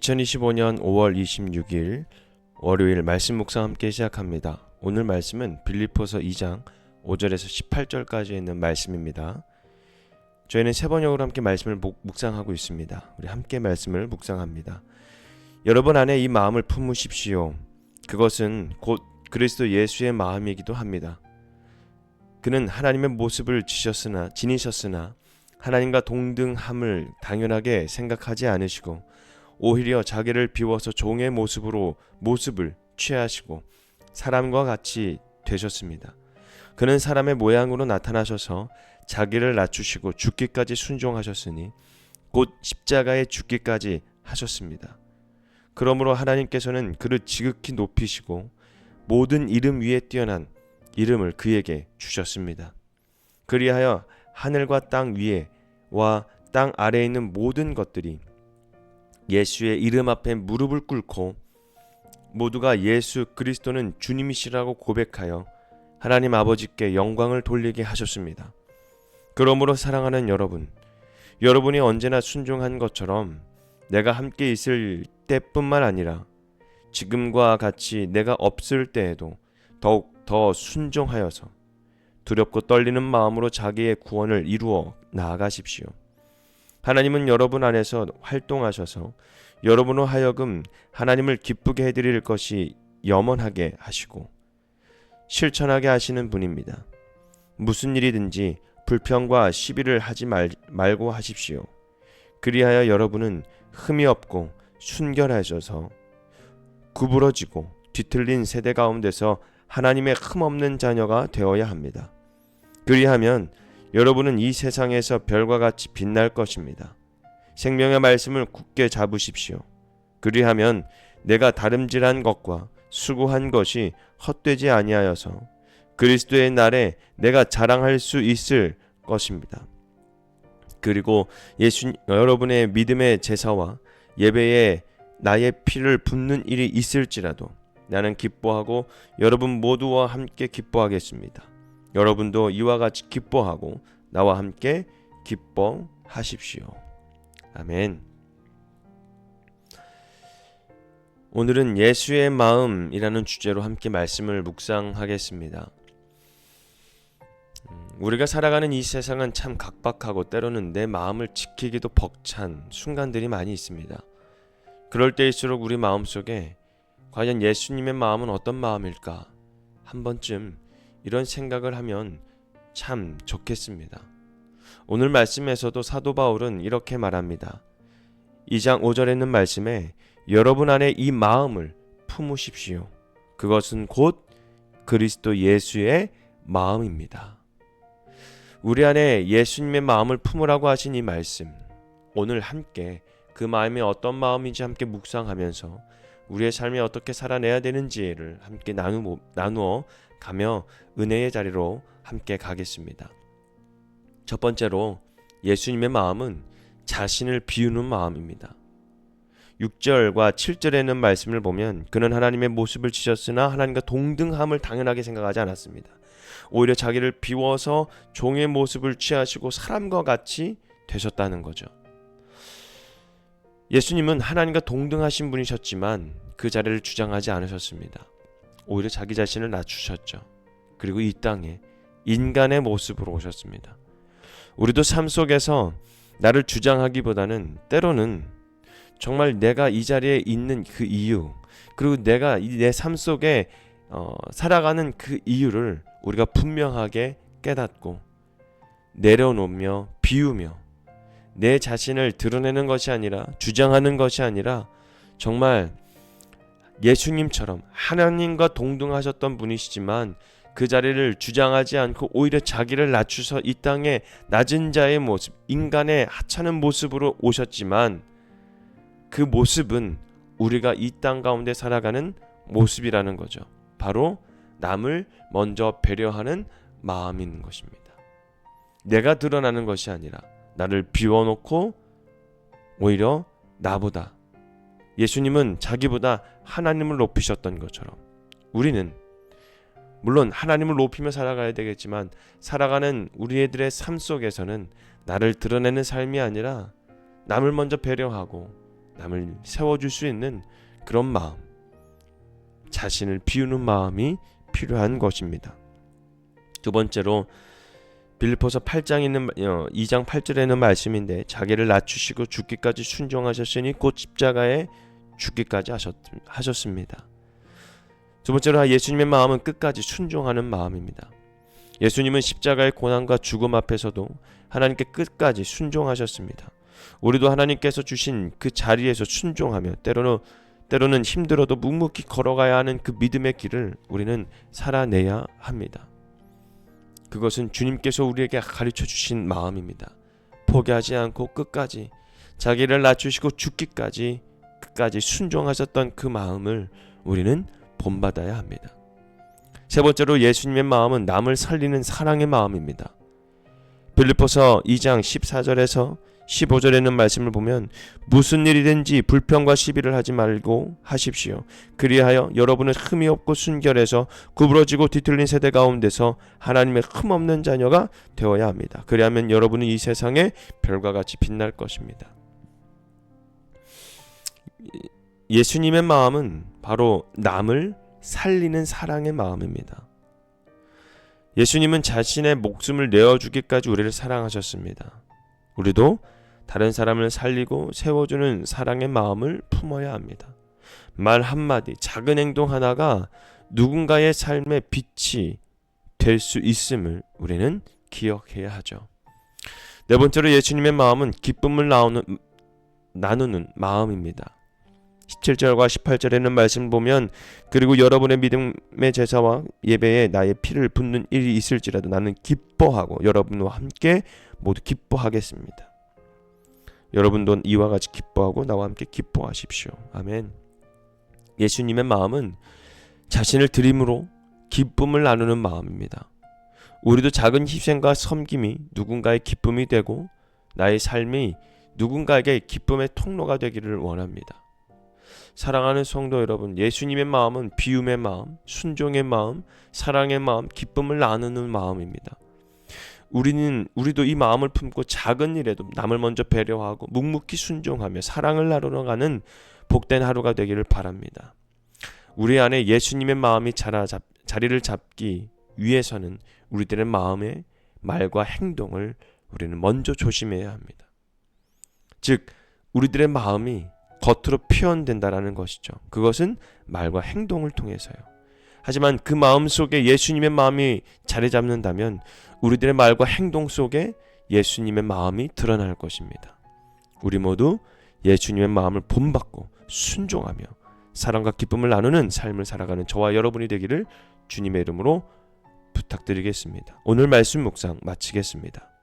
2025년 5월 26일 월요일 말씀 묵상 함께 시작합니다. 오늘 말씀은 빌립보서 2장 5절에서 18절까지 있는 말씀입니다. 저희는 세 번역으로 함께 말씀을 묵- 묵상하고 있습니다. 우리 함께 말씀을 묵상합니다. 여러분 안에 이 마음을 품으십시오. 그것은 곧 그리스도 예수의 마음이기도 합니다. 그는 하나님의 모습을 지셨으나 지니셨으나 하나님과 동등함을 당연하게 생각하지 않으시고 오히려 자기를 비워서 종의 모습으로 모습을 취하시고 사람과 같이 되셨습니다. 그는 사람의 모양으로 나타나셔서 자기를 낮추시고 죽기까지 순종하셨으니 곧 십자가에 죽기까지 하셨습니다. 그러므로 하나님께서는 그를 지극히 높이시고 모든 이름 위에 뛰어난 이름을 그에게 주셨습니다. 그리하여 하늘과 땅 위에와 땅 아래에 있는 모든 것들이 예수의 이름 앞에 무릎을 꿇고 모두가 예수 그리스도는 주님이시라고 고백하여 하나님 아버지께 영광을 돌리게 하셨습니다. 그러므로 사랑하는 여러분, 여러분이 언제나 순종한 것처럼 내가 함께 있을 때뿐만 아니라 지금과 같이 내가 없을 때에도 더욱 더 순종하여서 두렵고 떨리는 마음으로 자기의 구원을 이루어 나아가십시오. 하나님은 여러분 안에서 활동하셔서 여러분으로 하여금 하나님을 기쁘게 해드릴 것이 염원하게 하시고 실천하게 하시는 분입니다. 무슨 일이든지 불평과 시비를 하지 말, 말고 하십시오. 그리하여 여러분은 흠이 없고 순결하셔서 구부러지고 뒤틀린 세대 가운데서 하나님의 흠 없는 자녀가 되어야 합니다. 그리하면 여러분은 이 세상에서 별과 같이 빛날 것입니다. 생명의 말씀을 굳게 잡으십시오. 그리하면 내가 다름질한 것과 수고한 것이 헛되지 아니하여서 그리스도의 날에 내가 자랑할 수 있을 것입니다. 그리고 예수 여러분의 믿음의 제사와 예배에 나의 피를 붓는 일이 있을지라도 나는 기뻐하고 여러분 모두와 함께 기뻐하겠습니다. 여러분도 이와 같이 기뻐하고 나와 함께 기뻐하십시오. 아멘. 오늘은 예수의 마음이라는 주제로 함께 말씀을 묵상하겠습니다. 음, 우리가 살아가는 이 세상은 참 각박하고 때로는 내 마음을 지키기도 벅찬 순간들이 많이 있습니다. 그럴 때일수록 우리 마음속에 과연 예수님의 마음은 어떤 마음일까? 한 번쯤 이런 생각을 하면 참 좋겠습니다. 오늘 말씀에서도 사도 바울은 이렇게 말합니다. 2장 5절에 있는 말씀에 여러분 안에 이 마음을 품으십시오. 그것은 곧 그리스도 예수의 마음입니다. 우리 안에 예수님의 마음을 품으라고 하신 이 말씀, 오늘 함께 그 마음이 어떤 마음인지 함께 묵상하면서 우리의 삶이 어떻게 살아내야 되는지를 함께 나누, 나누어 가며 은혜의 자리로 함께 가겠습니다. 첫 번째로 예수님의 마음은 자신을 비우는 마음입니다. 6절과 7절에 있는 말씀을 보면 그는 하나님의 모습을 지셨으나 하나님과 동등함을 당연하게 생각하지 않았습니다. 오히려 자기를 비워서 종의 모습을 취하시고 사람과 같이 되셨다는 거죠. 예수님은 하나님과 동등하신 분이셨지만 그 자리를 주장하지 않으셨습니다. 오히려 자기 자신을 낮추셨죠. 그리고 이 땅에 인간의 모습으로 오셨습니다. 우리도 삶 속에서 나를 주장하기보다는 때로는 정말 내가 이 자리에 있는 그 이유 그리고 내가 내 삶 속에 어, 살아가는 그 이유를 우리가 분명하게 깨닫고 내려놓으며 비우며 내 자신을 드러내는 것이 아니라 주장하는 것이 아니라 정말 예수님처럼 하나님과 동등하셨던 분이시지만 그 자리를 주장하지 않고 오히려 자기를 낮추서 이 땅에 낮은 자의 모습, 인간의 하찮은 모습으로 오셨지만 그 모습은 우리가 이 땅 가운데 살아가는 모습이라는 거죠. 바로 남을 먼저 배려하는 마음인 것입니다. 내가 드러나는 것이 아니라 나를 비워놓고 오히려 나보다 예수님은 자기보다 하나님을 높이셨던 것처럼 우리는 물론 하나님을 높이며 살아가야 되겠지만 살아가는 우리들의 삶 속에서는 나를 드러내는 삶이 아니라 남을 먼저 배려하고 남을 세워줄 수 있는 그런 마음, 자신을 비우는 마음이 필요한 것입니다. 두 번째로 빌리포서 8장 있는 어, 2장 8절에 있는 말씀인데 자기를 낮추시고 죽기까지 순종하셨으니 곧 십자가에 죽기까지 하셨, 하셨습니다. 두 번째로 예수님의 마음은 끝까지 순종하는 마음입니다. 예수님은 십자가의 고난과 죽음 앞에서도 하나님께 끝까지 순종하셨습니다. 우리도 하나님께서 주신 그 자리에서 순종하며 때로는 때로는 힘들어도 묵묵히 걸어가야 하는 그 믿음의 길을 우리는 살아내야 합니다. 그것은 주님께서 우리에게 가르쳐 주신 마음입니다. 포기하지 않고 끝까지 자기를 낮추시고 죽기까지 끝까지 순종하셨던 그 마음을 우리는 본받아야 합니다. 세 번째로 예수님의 마음은 남을 살리는 사랑의 마음입니다. 빌립보서 2장 14절에서 15절에 있는 말씀을 보면 무슨 일이든지 불평과 시비를 하지 말고 하십시오. 그리하여 여러분은 흠이 없고 순결해서 구부러지고 뒤틀린 세대 가운데서 하나님의 흠 없는 자녀가 되어야 합니다. 그리하면 여러분은 이 세상에 별과 같이 빛날 것입니다. 예수님의 마음은 바로 남을 살리는 사랑의 마음입니다. 예수님은 자신의 목숨을 내어주기까지 우리를 사랑하셨습니다. 우리도 다른 사람을 살리고 세워주는 사랑의 마음을 품어야 합니다. 말 한마디, 작은 행동 하나가 누군가의 삶의 빛이 될 수 있음을 우리는 기억해야 하죠. 네 번째로 예수님의 마음은 기쁨을 나오는, 나누는 마음입니다. 17절과 18절에는 말씀 보면 그리고 여러분의 믿음의 제사와 예배에 나의 피를 붓는 일이 있을지라도 나는 기뻐하고 여러분과 함께 모두 기뻐하겠습니다. 여러분도 이와 같이 기뻐하고 나와 함께 기뻐하십시오. 아멘. 예수님의 마음은 자신을 드림으로 기쁨을 나누는 마음입니다. 우리도 작은 희생과 섬김이 누군가의 기쁨이 되고 나의 삶이 누군가에게 기쁨의 통로가 되기를 원합니다. 사랑하는 성도 여러분, 예수님의 마음은 비움의 마음, 순종의 마음, 사랑의 마음, 기쁨을 나누는 마음입니다. 우리는 우리도 이 마음을 품고 작은 일에도 남을 먼저 배려하고 묵묵히 순종하며 사랑을 나누러 가는 복된 하루가 되기를 바랍니다. 우리 안에 예수님의 마음이 자라 잡, 자리를 잡기 위해서는 우리들의 마음의 말과 행동을 우리는 먼저 조심해야 합니다. 즉 우리들의 마음이 겉으로 표현된다라는 것이죠. 그것은 말과 행동을 통해서요. 하지만 그 마음 속에 예수님의 마음이 자리 잡는다면 우리들의 말과 행동 속에 예수님의 마음이 드러날 것입니다. 우리 모두 예수님의 마음을 본받고 순종하며 사랑과 기쁨을 나누는 삶을 살아가는 저와 여러분이 되기를 주님의 이름으로 부탁드리겠습니다. 오늘 말씀 묵상 마치겠습니다.